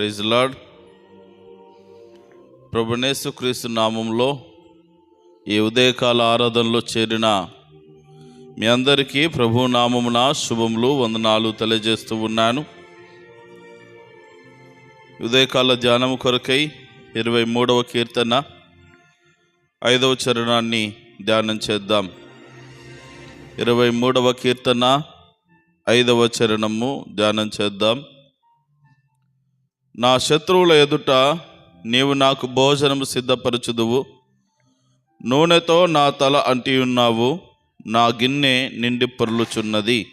Praise lord ప్రభునేసు క్రీస్తు నామంలో ఈ ఉదయకాల ఆరాధనలో చేరిన మీ అందరికీ ప్రభు నామమున శుభములు వందనాలు తెలియజేస్తూ ఉన్నాను. ఉదయకాల ధ్యానము కొరకై ఇరవై మూడవ కీర్తన ఐదవ చరణాన్ని ధ్యానం చేద్దాం. ఇరవై మూడవ కీర్తన ఐదవ చరణము ధ్యానం చేద్దాం. నా శత్రువుల ఎదుట నీవు నాకు భోజనము సిద్ధపరచుదువు. నూనెతో నా తల అంటి ఉన్నావు నా గిన్నె నిండి పొర్లుచున్నది.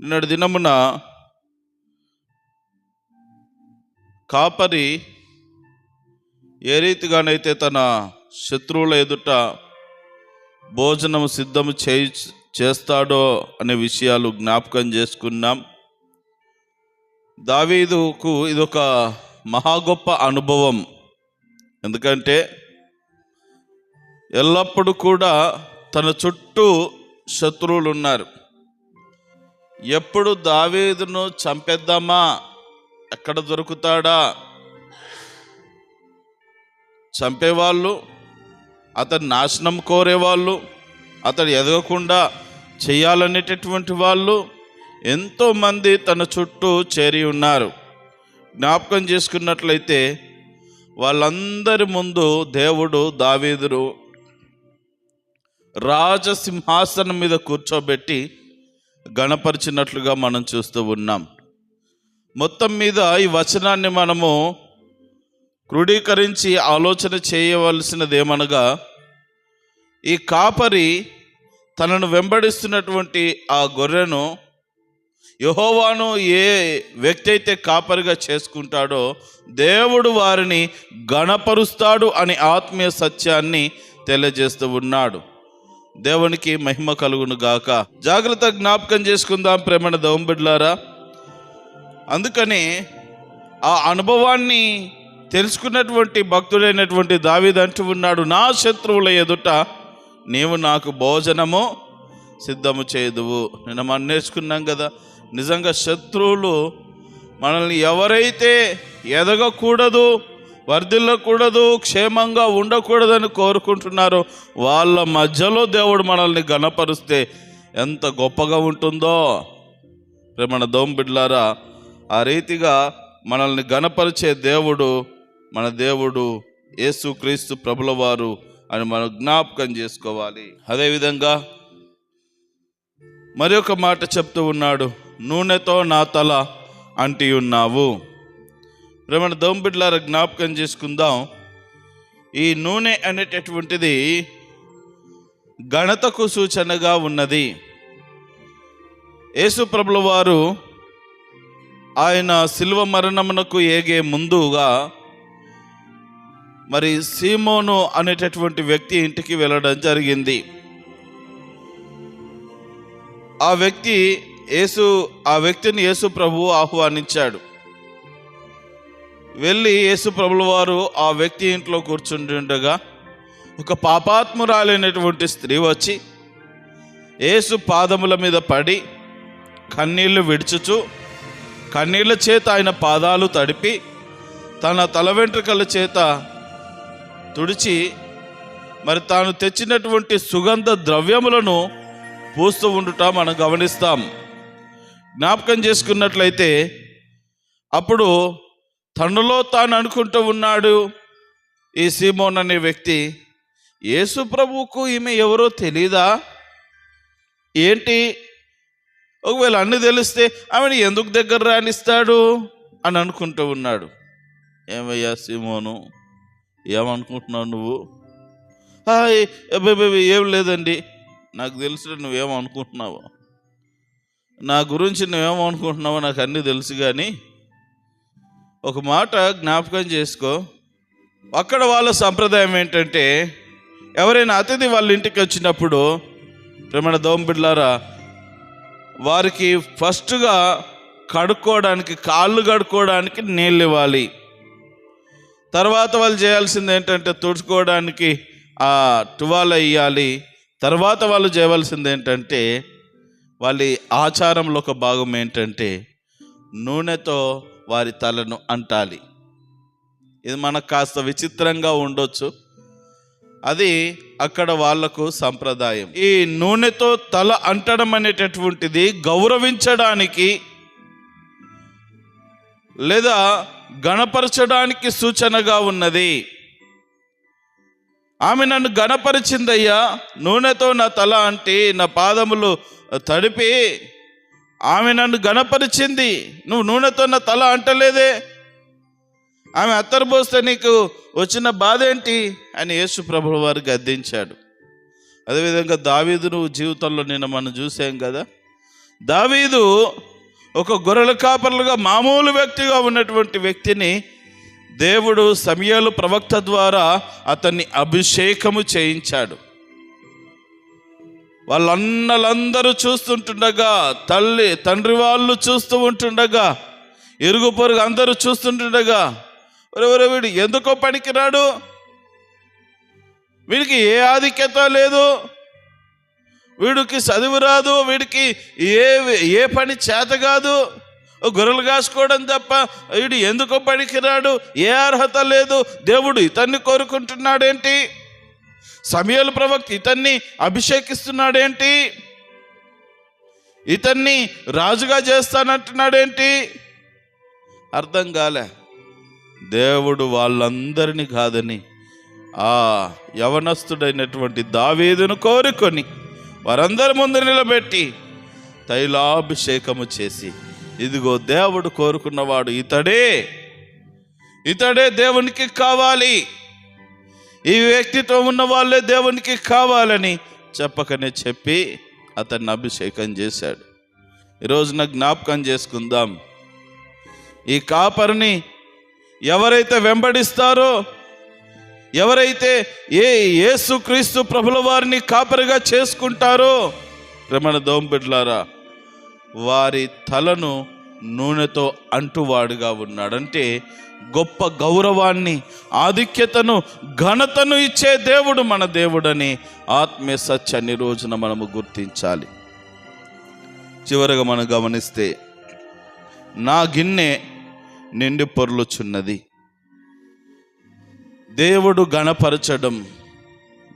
నిన్నటి దినమున కాపరి ఏ రీతిగానైతే తన శత్రువుల ఎదుట భోజనం సిద్ధం చేయి చేస్తాడో అనే విషయాలు జ్ఞాపకం చేసుకున్నాం. దావీదుకు ఇదొక మహా గొప్ప అనుభవం. ఎందుకంటే ఎల్లప్పుడూ కూడా తన చుట్టూ శత్రువులు ఉన్నారు ఎప్పుడు దావీదును చంపేద్దామా? ఎక్కడ దొరుకుతాడా? చంపేవాళ్ళు అతని నాశనం కోరేవాళ్ళు అతడు ఎదగకుండా చేయాలనేటటువంటి వాళ్ళు ఎంతోమంది తన చుట్టూ చేరి ఉన్నారు. జ్ఞాపకం చేసుకున్నట్లయితే వాళ్ళందరి ముందు దేవుడు దావీదురు రాజసింహాసనం మీద కూర్చోబెట్టి గణపరిచినట్లుగా మనం చూస్తూ ఉన్నాం. మొత్తం మీద ఈ వచనాన్ని మనము క్రోడీకరించి ఆలోచన చేయవలసినది ఏమనగా ఈ కాపరి తనను వెంబడిస్తున్నటువంటి ఆ గొర్రెను యహోవాను ఏ వ్యక్తి అయితే కాపరిగా చేసుకుంటాడో దేవుడు వారిని గణపరుస్తాడు అని ఆత్మీయ సత్యాన్ని తెలియజేస్తూ ఉన్నాడు. దేవునికి మహిమ కలుగును గాక. జాగ్రత్త జ్ఞాపకం చేసుకుందాం ప్రేమణ దౌంబిడ్లారా. అందుకని ఆ అనుభవాన్ని తెలుసుకున్నటువంటి భక్తుడైనటువంటి దావీద్ అంటూ ఉన్నాడు నా శత్రువుల ఎదుట నీవు నాకు భోజనము సిద్ధము చేయదువు. నిన్న మనం నేర్చుకున్నాం కదా నిజంగా శత్రువులు మనల్ని ఎవరైతే ఎదగకూడదు వర్ధిల్లకూడదు క్షేమంగా ఉండకూడదని కోరుకుంటున్నారో వాళ్ళ మధ్యలో దేవుడు మనల్ని గణపరిస్తే ఎంత గొప్పగా ఉంటుందో. ప్రేమణ దోంబిడ్లారా ఆ రీతిగా మనల్ని గణపరిచే దేవుడు మన దేవుడు యేసు క్రీస్తు ప్రభుల వారు అని మనం జ్ఞాపకం చేసుకోవాలి. అదేవిధంగా మరొక మాట చెప్తూ ఉన్నాడు నూనెతో నా తల అంటి ఉన్నావు. ప్రమణ దోంబిడ్లార జ్ఞాపకం చేసుకుందాం. ఈ నూనె అనేటటువంటిది ఘనతకు సూచనగా ఉన్నది. యేసుప్రభుల వారు ఆయన శిల్వ మరణమునకు ఏగే ముందుగా మరి సీమోను అనేటటువంటి వ్యక్తి ఇంటికి వెళ్ళడం జరిగింది. ఆ వ్యక్తి యేసు ఆ వ్యక్తిని యేసు ప్రభు ఆహ్వానించాడు. వెళ్ళి యేసు ప్రభుల వారు ఆ వ్యక్తి ఇంట్లో కూర్చుంటుండగా ఒక పాపాత్మురాలైనటువంటి స్త్రీ వచ్చి యేసు పాదముల మీద పడి కన్నీళ్ళు విడుచుచు కన్నీళ్ళ చేత ఆయన పాదాలు తడిపి తన తల వెంట్రుకల చేత తుడిచి మరి తాను తెచ్చినటువంటి సుగంధ ద్రవ్యములను పూస్తూ ఉండుట మనం గమనిస్తాం. జ్ఞాపకం చేసుకున్నట్లయితే అప్పుడు తనలో తాను అనుకుంటూ ఉన్నాడు ఈ సీమోన్ అనే వ్యక్తి యేసు ప్రభువుకు ఈమె ఎవరో తెలీదా? ఏంటి? ఒకవేళ అన్ని తెలిస్తే ఆమెను ఎందుకు దగ్గర రానిస్తాడు? అని అనుకుంటూ ఉన్నాడు. ఏమయ్యా సీమోను ఏమనుకుంటున్నావు నువ్వు? హాయ్ ఏం లేదండి. నాకు తెలుసు నువ్వేమనుకుంటున్నావో. నా గురించి నువ్వేమనుకుంటున్నావో నాకు అన్నీ తెలుసు కానీ ఒక మాట జ్ఞాపకం చేసుకో. అక్కడ వాళ్ళ సంప్రదాయం ఏంటంటే ఎవరైనా అతిథి వాళ్ళ ఇంటికి వచ్చినప్పుడు ప్రేమణ దోంబిడ్లారా వారికి ఫస్ట్గా కడుక్కోవడానికి కాళ్ళు కడుక్కోవడానికి నీళ్ళు ఇవ్వాలి. తర్వాత వాళ్ళు చేయాల్సింది ఏంటంటే తుడుచుకోవడానికి ఆ టువాల ఇవ్వాలి తర్వాత వాళ్ళు చేయవలసింది ఏంటంటే వాళ్ళ ఆచారంలో ఒక భాగం ఏంటంటే నూనెతో వారి తలను అంటాలి. ఇది మనకు కాస్త విచిత్రంగా ఉండొచ్చు. అది అక్కడ వాళ్ళకు సంప్రదాయం. ఈ నూనెతో తల అంటడం అనేటటువంటిది గౌరవించడానికి లేదా గణపరచడానికి సూచనగా ఉన్నది. ఆమె నన్ను గణపరిచిందయ్యా నూనెతో నా తల అంటే నా పాదములు తడిపి ఆమె నన్ను గణపరిచింది నువ్వు నూనెతో నా తల అంటలేదే. ఆమె అత్తరు పోస్తే నీకు వచ్చిన బాధ ఏంటి అని యేసు ప్రభువు వారు గద్దించాడు. అదేవిధంగా దావీదు నువ్వు జీవితంలో నిన్న మనం చూసాం కదా. దావీదు ఒక గొర్రెల కాపర్లుగా మామూలు వ్యక్తిగా ఉన్నటువంటి వ్యక్తిని దేవుడు సమయాలు ప్రవక్త ద్వారా అతన్ని అభిషేకము చేయించాడు. వాళ్ళన్నలందరూ చూస్తుంటుండగా తల్లి తండ్రి వాళ్ళు చూస్తూ ఉంటుండగా ఇరుగు పొరుగు అందరూ చూస్తుంటుండగా ఒరే వీడు ఎందుకో పనికిరాడు? వీడికి ఏ ఆధిక్యత లేదు? వీడికి చదువు రాదు వీడికి ఏ ఏ పని చేత కాదు? గొర్రెలు కాసుకోవడం తప్ప వీడు ఎందుకో పనికిరాడు? ఏ అర్హత లేదు. దేవుడు ఇతన్ని కోరుకుంటున్నాడేంటి? సమయాలు ప్రవక్త ఇతన్ని అభిషేకిస్తున్నాడేంటి? ఇతన్ని రాజుగా చేస్తానంటున్నాడేంటి? అర్థం కాలే. దేవుడు వాళ్ళందరినీ కాదని ఆ యవనస్తుడైనటువంటి దావీదును కోరుకొని వారందరి ముందు నిలబెట్టి తైలాభిషేకము చేసి ఇదిగో దేవుడు కోరుకున్నవాడు ఇతడే. ఇతడే దేవునికి కావాలి. ఈ వ్యక్తితో ఉన్న వాళ్ళే దేవునికి కావాలని చెప్పకనే చెప్పి అతన్ని అభిషేకం చేశాడు. ఈరోజున జ్ఞాపకం చేసుకుందాం. ఈ కాపరిని ఎవరైతే వెంబడిస్తారో ఎవరైతే ఏ యేసుక్రీస్తు ప్రభుల వారిని కాపరిగా చేసుకుంటారో రమణ దోంబిడ్లారా వారి తలను నూనెతో అంటువాడుగా ఉన్నాడంటే గొప్ప గౌరవాన్ని ఆధిక్యతను ఘనతను ఇచ్చే దేవుడు మన దేవుడని ఆత్మీయ సత్యాన్ని రోజున మనము గుర్తించాలి. చివరగా మనం గమనిస్తే నా గిన్నె నిండి పొర్లుచున్నది. దేవుడు గణపరచడం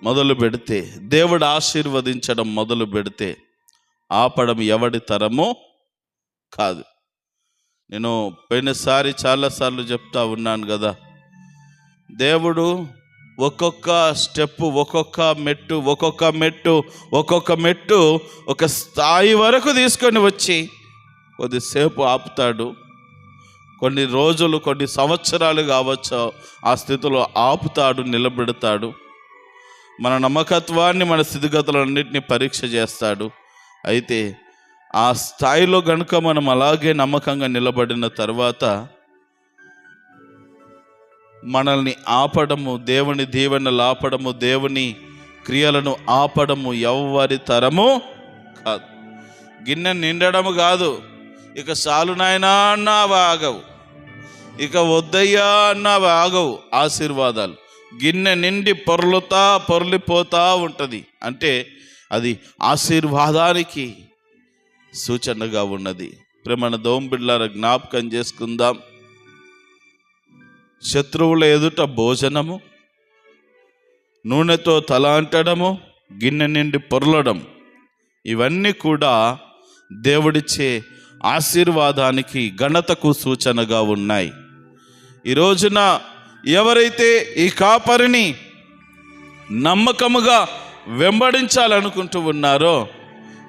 మొదలు పెడితే దేవుడు ఆశీర్వదించడం మొదలు పెడితే ఆపడం ఎవడి తరమో కాదు. నేను పోయినసారి చాలాసార్లు చెప్తా ఉన్నాను కదా దేవుడు ఒక్కొక్క స్టెప్ ఒక్కొక్క మెట్టు ఒక్కొక్క మెట్టు ఒక్కొక్క మెట్టు ఒక స్థాయి వరకు తీసుకొని వచ్చి కొద్దిసేపు ఆపుతాడు. కొన్ని రోజులు కొన్ని సంవత్సరాలు కావచ్చు ఆ స్థితిలో ఆపుతాడు నిలబెడతాడు. మన నమ్మకత్వాన్ని మన స్థితిగతులన్నింటినీ పరీక్ష చేస్తాడు. అయితే ఆ స్థాయిలో గనుక మనం అలాగే నమ్మకంగా నిలబడిన తర్వాత మనల్ని ఆపడము దేవుని దీవెనలు ఆపడము దేవుని క్రియలను ఆపడము ఎవ్వరి తరము కాదు. గిన్నె నిండడము కాదు. ఇక చాలు నాయనా అన్నా ఆగవు ఇక వద్దయ్యా అన్నా ఆగవు ఆశీర్వాదాలు. గిన్నె నిండి పొర్లుతా పొరలిపోతా ఉంటుంది. అంటే అది ఆశీర్వాదానికి సూచనగా ఉన్నది. ప్రేమణ దోంబిళ్ళ జ్ఞాపకం చేసుకుందాం. శత్రువుల ఎదుట భోజనము నూనెతో తల అంటడము గిన్నె నిండి పొరలడం ఇవన్నీ కూడా దేవుడిచ్చే ఆశీర్వాదానికి ఘనతకు సూచనగా ఉన్నాయి. ఈ రోజున ఎవరైతే ఈ కాపరిని నమ్మకముగా వెంబడించాలనుకుంటూ ఉన్నారో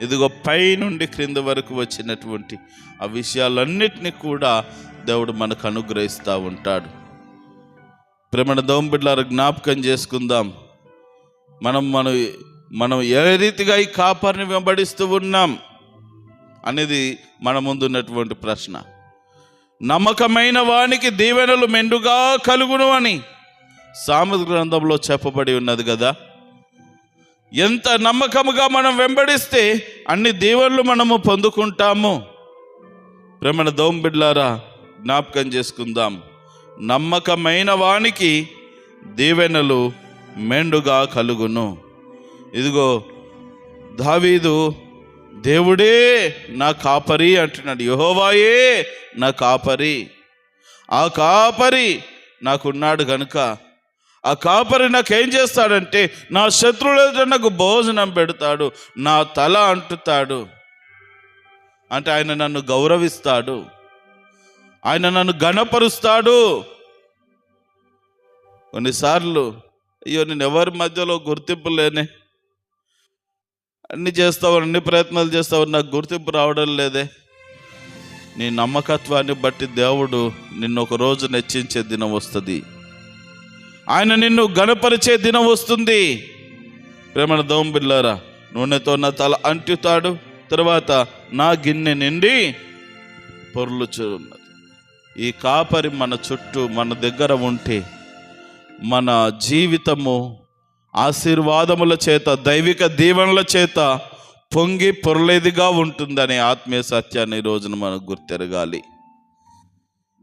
ఇదిగో పై నుండి క్రింద వరకు వచ్చినటువంటి ఆ విషయాలన్నిటినీ కూడా దేవుడు మనకు అనుగ్రహిస్తూ ఉంటాడు. ప్రేమణ దోంబిడ్లారు జ్ఞాపకం చేసుకుందాం. మనం మనం మనం ఏ రీతిగా ఈ కాపర్ని వెంబడిస్తూ ఉన్నాం అనేది మన ముందున్నటువంటి ప్రశ్న. నమ్మకమైన వానికి దీవెనలు మెండుగా కలుగును అని సామెత గ్రంథంలో చెప్పబడి ఉన్నది కదా. ఎంత నమ్మకముగా మనం వెంబడిస్తే అన్ని దేవుళ్ళు మనము పొందుకుంటాము. ప్రేమణ దోంబిడ్లారా జ్ఞాపకం చేసుకుందాం. నమ్మకమైన వానికి దీవెనలు మెండుగా కలుగును. ఇదిగో దావీదు దేవుడే నా కాపరి అంటున్నాడు. యహోవాయే నా కాపరి. ఆ కాపరి నాకున్నాడు గనుక ఆ కాపరి నాకేం చేస్తాడంటే నా శత్రువుల నాకు భోజనం పెడతాడు నా తల అంటుతాడు. అంటే ఆయన నన్ను గౌరవిస్తాడు. ఆయన నన్ను గణపరుస్తాడు కొన్నిసార్లు అయ్యో నేను ఎవరి మధ్యలో గుర్తింపు లేనే. అన్ని చేస్తావు అన్ని ప్రయత్నాలు చేస్తావు నాకు గుర్తింపు రావడం లేదే. నీ నమ్మకత్వాన్ని బట్టి దేవుడు నిన్ను ఒక రోజు నెచ్చించే దినం వస్తుంది. ఆయన నిన్ను గణపరిచే దినం వస్తుంది. ప్రేమణ దోంబిల్లారా నూనెతో నా తల అంటుతాడు. తర్వాత నా గిన్నె నిండి పొర్లుచున్నది ఈ కాపరి మన చుట్టూ మన దగ్గర ఉంటే మన జీవితము ఆశీర్వాదముల చేత దైవిక దీవెనల చేత పొంగి పొరలేదిగా ఉంటుందనే ఆత్మీయ సత్యాన్ని ఈ రోజున మనకు గుర్తెరగాలి.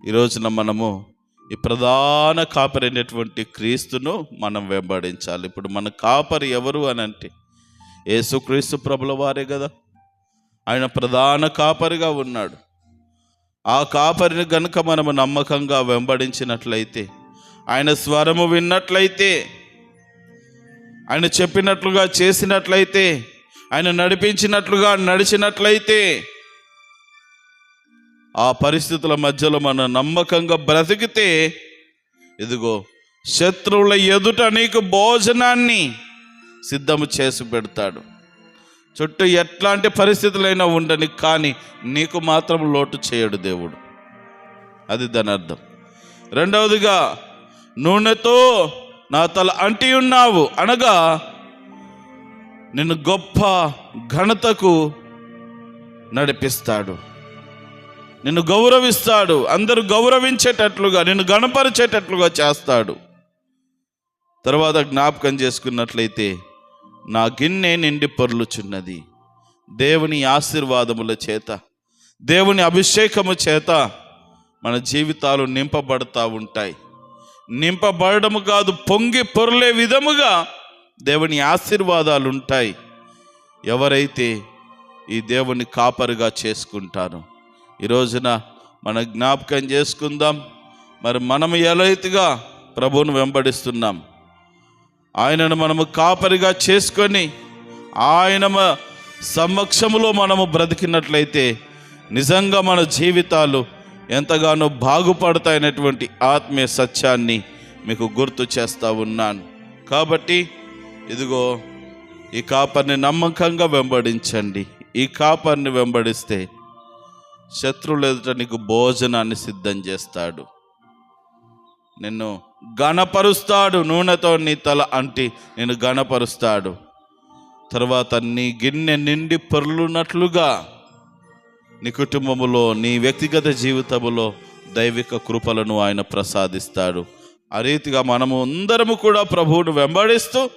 ఈ రోజున మనము ఈ ప్రధాన కాపరి అయినటువంటి క్రీస్తును మనం వెంబడించాలి. ఇప్పుడు మన కాపరి ఎవరు అని అంటే యేసుక్రీస్తు ప్రభుల వారే కదా. ఆయన ప్రధాన కాపరిగా ఉన్నాడు. ఆ కాపరిని గనుక మనము నమ్మకంగా వెంబడించినట్లయితే ఆయన స్వరము విన్నట్లయితే ఆయన చెప్పినట్లుగా చేసినట్లయితే ఆయన నడిపించినట్లుగా నడిచినట్లయితే ఆ పరిస్థితుల మధ్యలో మనం నమ్మకంగా బ్రతికితే ఇదిగో శత్రువుల ఎదుట నీకు భోజనాన్ని సిద్ధము చేసి పెడతాడు. చుట్టూ ఎట్లాంటి పరిస్థితులైనా ఉండని కానీ నీకు మాత్రం లోటు చేయడు దేవుడు. అది దాని అర్థం. రెండవదిగా నూనెతో నా తల అంటి ఉన్నావు అనగా నిన్ను గొప్ప ఘనతకు నడిపిస్తాడు. నిన్ను గౌరవిస్తాడు. అందరూ గౌరవించేటట్లుగా నిన్ను గణపరిచేటట్లుగా చేస్తాడు. తర్వాత జ్ఞాపకం చేసుకున్నట్లయితే నా గిన్నె నిండి పొర్లుచున్నది. దేవుని ఆశీర్వాదముల చేత దేవుని అభిషేకము చేత మన జీవితాలు నింపబడతా ఉంటాయి. నింపబడము కాదు పొంగి పొరలే విధముగా దేవుని ఆశీర్వాదాలు ఉంటాయి ఎవరైతే ఈ దేవుని కాపరిగా చేసుకుంటారో ఈ రోజున మన జ్ఞాపకం చేసుకుందాం. మరి మనం ఎలైతుగా ప్రభువును వెంబడిస్తున్నాం. ఆయనను మనము కాపరిగా చేసుకొని ఆయన సమక్షములో మనము బ్రతికినట్లయితే నిజంగా మన జీవితాలు ఎంతగానో బాగుపడతాయనేటువంటి ఆత్మీయ సత్యాన్ని మీకు గుర్తు చేస్తూ ఉన్నాను. కాబట్టి ఇదిగో ఈ కాపర్ని నమ్మకంగా వెంబడించండి. ఈ కాపర్ని వెంబడిస్తే శత్రువుల ఎదుట నీకు భోజనాన్ని సిద్ధం చేస్తాడు. నిన్ను గణపరుస్తాడు నూనెతో నీ తల అంటి నిన్ను గణపరుస్తాడు తర్వాత నీ గిన్నె నిండి పొర్లున్నట్లుగా నీ కుటుంబములో నీ వ్యక్తిగత జీవితములో దైవిక కృపలను ఆయన ప్రసాదిస్తాడు. ఆ రీతిగా మనము అందరము కూడా ప్రభువును వెంబడిస్తూ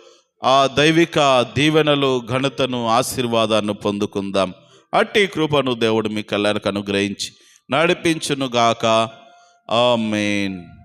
ఆ దైవిక దీవెనలు ఘనతను ఆశీర్వాదాన్ని పొందుకుందాం. అట్టి కృపను దేవుడు మీ కళ్ళకు అనుగ్రహించి నడిపించునుగాక. ఆమేన్.